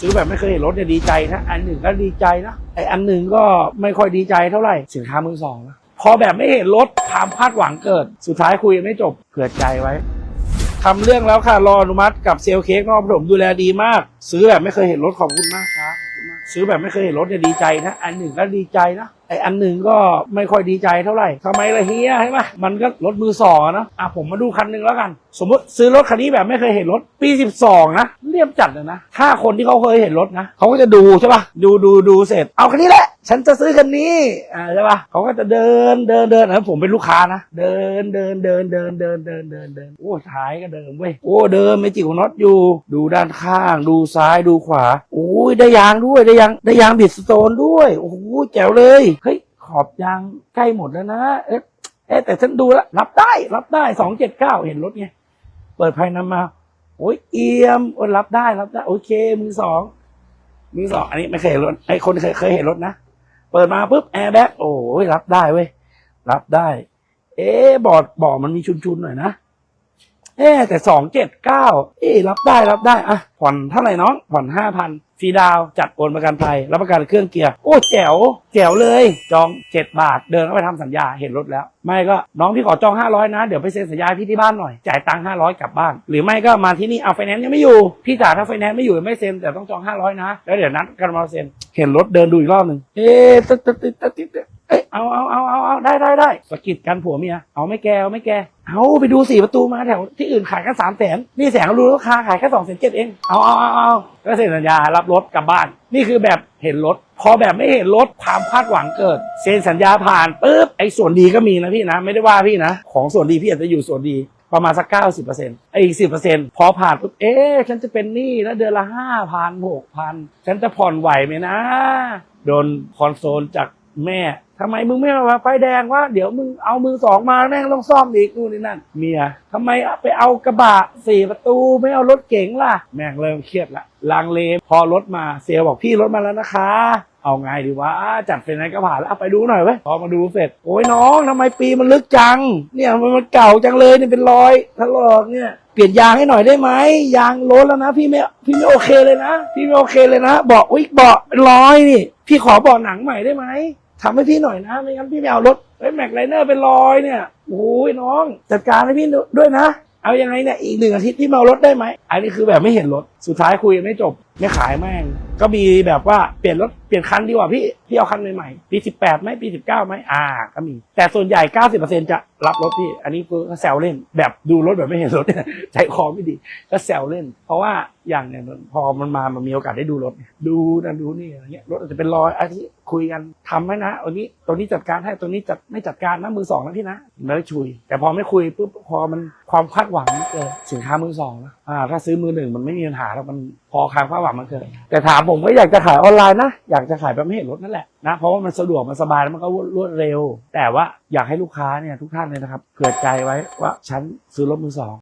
ซื้อแบบไม่เคยเห็นรถเนี่ยดีใจนะ อันหนึ่งก็ดีใจนะไออันหนึ่งก็ไม่ค่อยดีใจเท่าไหร่สินค้ามือสองนะพอแบบไม่เห็นรถความคาดหวังเกิด สุดท้ายคุยไม่จบเผื่อใจไว้ทำเรื่องแล้วค่ะรออนุมัติกับเซลเค้กนอกผมดูแลดีมาก ซื้อแบบไม่เคยเห็นรถขอบคุณมากครับซื้อแบบไม่เคยเห็นรถเนี่ยดีใจนะ อันหนึ่งก็ดีใจนะ ไออันหนึ่งก็ไม่ค่อยดีใจเท่าไหร่ทำไมล่ะเฮียใช่ไหมมันก็รถมือสองนะอะผมมาดูคันหนึ่งแล้วกัน สมมติซื้อรถคันนี้แบบไม่เคยเห็นรถปี 12 นะเรียบจัดเลยนะ ถ้าคนที่เขาเคยเห็นรถนะเขาก็จะดูใช่ป่ะดูดูดูเสร็จ เอาคันนี้แหละ ฉันจะซื้อคันนี้อ่าใช่ป่ะเขาก็จะเดินเดินเดินเออผมเป็นลูกค้านะ เดินเดินเดินเดินเดินเดินเดินเดินโอ้ท้ายก็เดินเว้ยโอ้เดินไม่จิ๋วน็อตอยู่ ดูด้านข้าง ดูซ้ายดูขวาโอ้ยได้ยางด้วยได้ยางได้ยางบิดสโตนด้วยโอ้โหแจ๋วเลยเฮ้ยขอบยางใกล้หมดแล้วนะเอ๊ะเอ๊ะแต่ฉันดูแล้วรับได้ รับได้สองเจ็ดเก้าเห็นรถไงเปิดภายนำมา โอ้ยเอี่ยมโอ้รับได้รับได้ โอเค มือสองมือสองอันนี้ไม่เคยเห็นรถไอ้คนเคยเคยเห็นรถนะเปิดมาปุ๊บแอร์แบ็กโอ้ยรับได้เว้ยรับได้ เอ๊ะบอร์ดบอร์ดมันมีชุนๆหน่อยนะ เอ๊แต่สองเจ็ดเก้าเอ๊รับได้รับได้อะผ่อนเท่าไหร่น้องผ่อนห้าพันฟรีดาวจัดโอนประกันภัยรับประกันเครื่องเกียร์ โอ้แจ๋วแจ๋วเลย จองเจ็ดบาท เดินเข้าไปทำสัญญาเห็นรถแล้ว ไม่ก็น้องพี่ขอจองห้าร้อยนะ เดี๋ยวไปเซ็นสัญญาพี่ที่บ้านหน่อย จ่ายตังค์ห้าร้อยกลับบ้าน หรือไม่ก็มาที่นี่เอาไฟแนนซ์ยังไม่อยู่ พี่จ๋าถ้าไฟแนนซ์ไม่อยู่ไม่เซ็นแต่ต้องจองห้าร้อยนะ แล้วเดี๋ยวนัดกันมาเซ็น เห็นรถเดินดูอีกรอบหนึ่งเอ๊ะตึ๊ดตึ๊ดตึ๊ดตึ๊ดตึ๊ด เอาเอาเอาเอาเอาได้ได้ได้สะกิดกันผัวเมียเอาไม่แกเอาไม่แกเอาไปดูสี่ประตูมาแถวที่อื่นขายกันสามแสนนี่แสนรู้ราคาขายแค่สองแสนเจ็ดเองเอาเอาเอาเอาก็เซ็นสัญญารับรถกลับบ้าน นี่คือแบบเห็นรถ พอแบบไม่เห็นรถความคาดหวังเกิดเซ็นสัญญาผ่านปุ๊บไอ้ส่วนดีก็มีนะพี่นะ ไม่ได้ว่าพี่นะ ของส่วนดีพี่อาจจะอยู่ส่วนดีประมาณสักเก้าสิบเปอร์เซ็นต์ไอ้อีกสิบเปอร์เซ็นต์พอผ่านปุ๊บเอ๊ะฉันจะเป็นหนี้แล้วเดือนละห้าพันหกพันฉันจะผ่อนไหวไหมนะ โดนคอนโซลจากแม่ ทำไมมึงไม่มาไฟแดงวะเดี๋ยวมึงเอามือสองมาแม่งต้องซ่อมอีกนู่นนี่นั่นเมียทำไมไปเอากระบะสี่ประตูไม่เอารถเก๋งล่ะ แม่งเริ่มเครียดละลังเลพอรถมาเซลบอกพี่รถมาแล้วนะคะ เอาไงดีวะจัดไฟแนนก็ผ่านแล้วเอาไปดูหน่อยเว้ยพอมาดูเสร็จโอ้ยน้องทำไมปีมันลึกจัง เนี่ยมันเก่าจังเลยเนี่ยเป็นรอยถลอกเนี่ยเปลี่ยนยางให้หน่อยได้ไหมยางล้นแล้วนะพี่ไม่พี่ไม่โอเคเลยนะ พี่ไม่โอเคเลยนะบอกอุ้ยเบาะเป็นรอยนี่ พี่ขอเบาะหนังใหม่ได้ไหม ทำให้พี่หน่อยนะ ไม่งั้นพี่ไม่เอารถเฮ้ยแม็กไลเนอร์เป็นรอยเนี่ยโอ้ยน้อง จัดการให้พี่ด้วยนะ เอายังไงเนี่ยอีกหนึ่งอาทิตย์พี่เอารถได้ไหมอันนี้คือแบบไม่เห็นรถสุดท้ายคุยไม่จบ ไม่ขายแม่ง ก็มีแบบว่าเปลี่ยนรถเปลี่ยนคันดีกว่าพี่พี่เอาคันใหม่ๆปีสิบแปดไหมปีสิบเก้าไหมอ่าก็มี แต่ส่วนใหญ่เก้าสิบเปอร์เซ็นจะรับรถพี่ อันนี้คือแซวเล่นแบบดูรถแบบไม่เห็นรถใจคอไม่ดี ก็แซวเล่น เพราะว่าอย่างเนี่ยพอมันมามันมีโอกาสได้ดูรถ ดูนั่นดูนี่อะไรเงี้ยรถอาจจะเป็นรอยอาทิคุยกันทำให้นะอันนี้ตัวนี้จัดการให้ตัวนี้จัดไม่จัดการนะมือสองนะพี่นะแล้วชุย แต่พอไม่คุยปุ๊บพอมันความคาดหวังเกิดสินค้ามือสองนะอ่าถ้าซื้อมือหนึ่งมันไม่มีปัญหาแล้วมันพอความคาดหวังมันเกิดแต่ถามผมก็อยากจะขายออนไลน์นะ อยากจะขายแบบไม่เห็นรถนั่นแหละนะ เพราะว่ามันสะดวกมันสบายแล้วมันก็รวดเร็ว แต่ว่าอยากให้ลูกค้าเนี่ยทุกท่านเลยนะครับเผื่อใจไว้ว่าฉันซื้อรถมือสอง